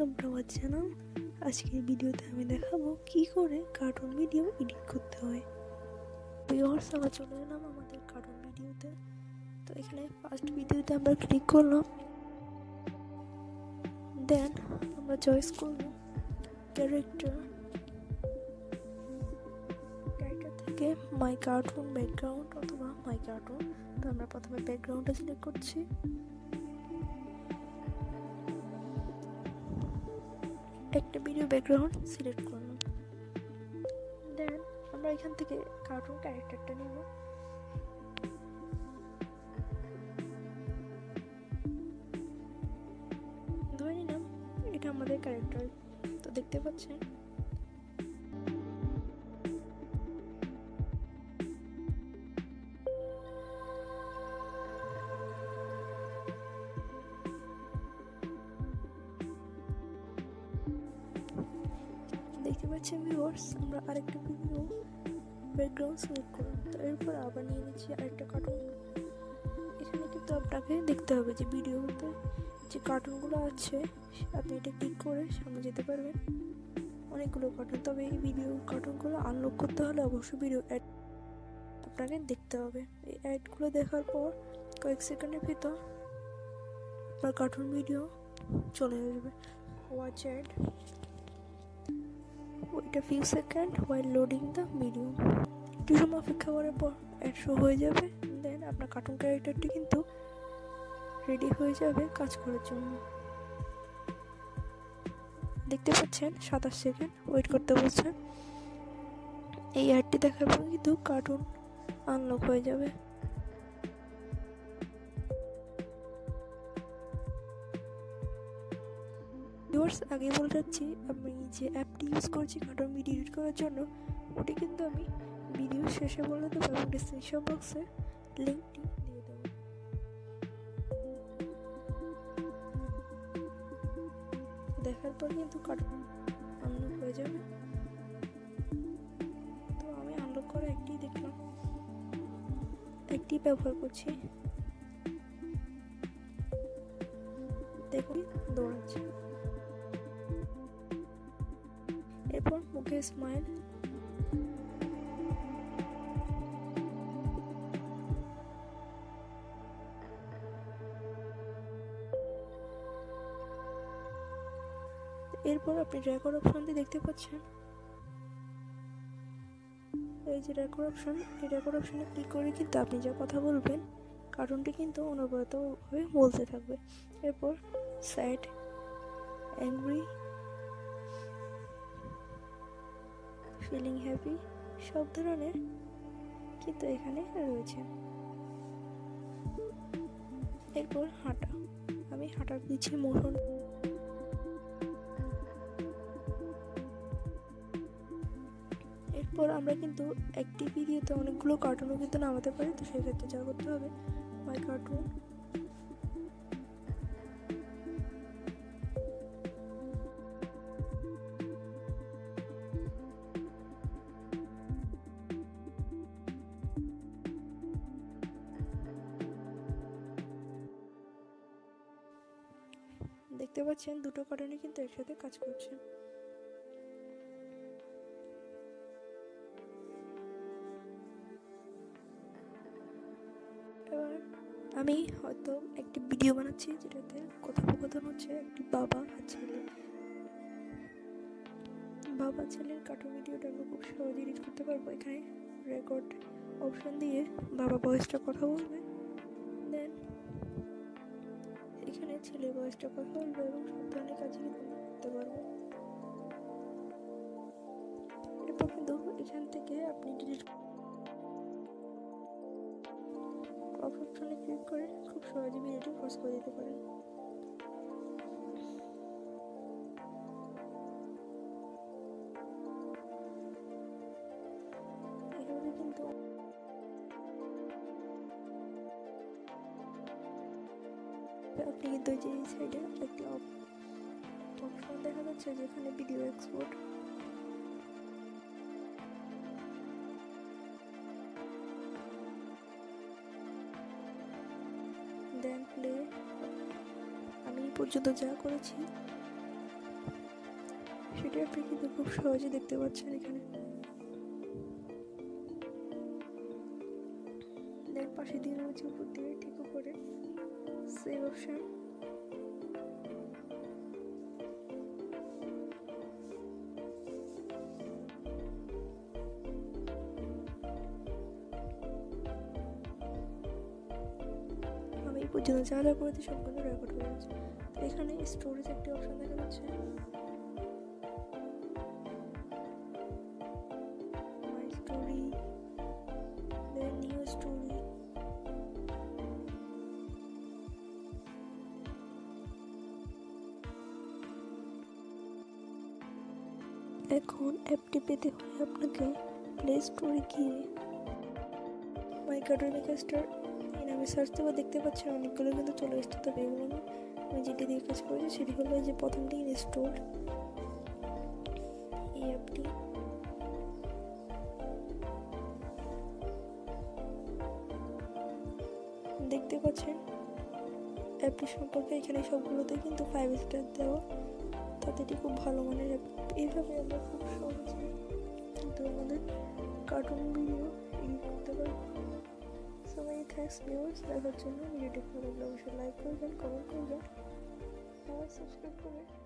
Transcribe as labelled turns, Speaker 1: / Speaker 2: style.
Speaker 1: Welcome to our channel. আজকের ভিডিওতে আমি দেখাবো কি করে কার্টুন ভিডিও এডিট করতে হয়। ভিউয়ার্স আমরা চলে এলাম আমাদের কার্টুন ভিডিওতে তো এখানে ফার্স্ট ভিডিওতে আমরা ক্লিক করলাম। দেন আমরা চয়েস করব ক্যারেক্টার ক্যারেক্টার থেকে মাই কার্টুন ব্যাকগ্রাউন্ড অথবা মাই কার্টুন তো আমরা প্রথমে ব্যাকগ্রাউন্ডটা সিলেক্ট করছি। একটা ভিডিও ব্যাকগ্রাউন্ড সিলেক্ট করলাম। দেন আমরা এখান থেকে কার্টুন ক্যারেক্টারটা নেব। ধরে নিলাম, এটা আমাদের ক্যারেক্টার তো দেখতে পাচ্ছেন? পাচ্ছেন ভিউয়ার্স আমরা আরেকটা ভিডিও ব্যাকগ্রাউন্ড সিলেক্ট করলাম। তো এরপর আবার নিয়ে নিচ্ছি আরেকটা কার্টুন এখানে কিন্তু আপনাকে দেখতে হবে যে ভিডিওতে যে কার্টুনগুলো আছে, আপনি এটা ক্লিক করে সামনে যেতে পারবেন। অনেকগুলো কার্টুন তবে এই ভিডিও কার্টুনগুলো আনলক করতে হলে অবশ্যই ভিডিও অ্যাড আপনাকে দেখতে হবে। এই অ্যাডগুলো দেখার পর কয়েক সেকেন্ডের ভিতর আপনার কার্টুন ভিডিও চলে আসবে। Watch ad wait a few seconds while loading the video একটু সময় অপেক্ষা করার পর অ্যাড শো হয়ে যাবে। দেন আপনার কার্টুন ক্যারেক্টারটি কিন্তু রেডি হয়ে যাবে কাজ করার জন্য। দেখতে পাচ্ছেন, সাতাশ সেকেন্ড ওয়েট করতে বলছে এই অ্যাডটি দেখার পর কিন্তু কার্টুন আনলক হয়ে যাবে। ভিউয়ার্স আগে বলে রাখছি, আমি যে অ্যাপটি ইউজ করছি কার্টুন এডিট করার জন্য, ওটি কিন্তু আমি ভিডিও শেষে বলে দেবো এবং ডিসক্রিপশন বক্সে লিঙ্কটি দিয়ে দেবো। দেখার পর কিন্তু কার্টুন আনলক হয়ে যাবে। তো আমি আনলক করা একটি দেখলাম, একটি ব্যবহার করছি। দেখুন, দৌড়াচ্ছে। এরপর মুখে স্মাইল এরপর আপনি রেকর্ড অপশনটি দেখতে পাচ্ছেন। এই যে রেকর্ড অপশন এই রেকর্ড অপশনে ক্লিক করে কিন্তু আপনি যা কথা বলবেন কার্টুনটি কিন্তু অনবরতভাবে বলতে থাকবে। এরপর স্যাড অ্যাংরি ফিলিং হ্যাপি সব ধরনের কিন্তু এখানে রয়েছে। এরপর হাঁটা। আমি হাঁটার দিচ্ছি মোশন এরপর আমরা কিন্তু একটি ভিডিওতে অনেকগুলো কার্টুনও কিন্তু নামাতে পারি, তো সেক্ষেত্রে যা করতে হবে মাই কার্টুন পাচ্ছেন দুটো কারণে কিন্তু একসাথে কাজ করছে। এবার আমি হয়তো একটি ভিডিও বানাচ্ছি যেটাতে কথোপকথন হচ্ছে একটি বাবা আর ছেলে। বাবা ছেলের কার্টুন ভিডিওটা আমরা খুব সহজে এডিট করতে পারব। এখানে রেকর্ড অপশন দিয়ে বাবা বয়সটা কথা বলবে। দেন এখানে ছেলে বয়সটা কথা বলবে এবং সব ধরনের কাজ কিন্তু আমরা করতে পারবে? এরপর কিন্তু এখান থেকে আপনি ডিলিট অপশনে ক্লিক করে খুব সহজে ভিডিওটি পজ করে দিতে পারেন। আপনি কিন্তু যে সাইডে একটি অপশন দেখা যাচ্ছে যেখানে ভিডিও এক্সপোর্ট দেন প্লে আমি পর্যন্ত যা করেছি, সেটা আপনি কিন্তু খুব সহজে দেখতে পাচ্ছেন এখানে। এর পাশে দিয়ে রয়েছে উপর দিয়ে ঠিক উপরে। সেভ option আমি পর্যন্ত যা যা করেছি সবগুলো রেকর্ড হয়ে তো এখানে স্টোরেজ একটি অপশন দেখা যাচ্ছে। এখন অ্যাপটি পেতে হলে আপনাকে প্লে স্টোরে গিয়ে মাই কার্টুন মেকাস্টার এই নামে সার্চ দেওয়া দেখতে পাচ্ছেন, অনেকগুলো কিন্তু চলে এসছে। তবে এগুলো আমি যেটি দিয়ে কাজ করেছি, সেটি হলো যে প্রথমটি ইনস্টল এই অ্যাপটি। দেখতে পাচ্ছেন, অ্যাপটি সম্পর্কে এখানে সবগুলোতে কিন্তু ফাইভ স্টার দেওয়া। এটি খুব ভালো মনে যাবে এইভাবে আমরা খুব সহজে কিন্তু আমাদের কার্টুন ভিডিও এই করতে পারি সবাই থ্যাংকস ভিউয়ার্স দেখার জন্য ভিডিওটি ভালো লাগলে অবশ্যই লাইক করবেন কমেন্ট করবেন, আর সাবস্ক্রাইব করবেন।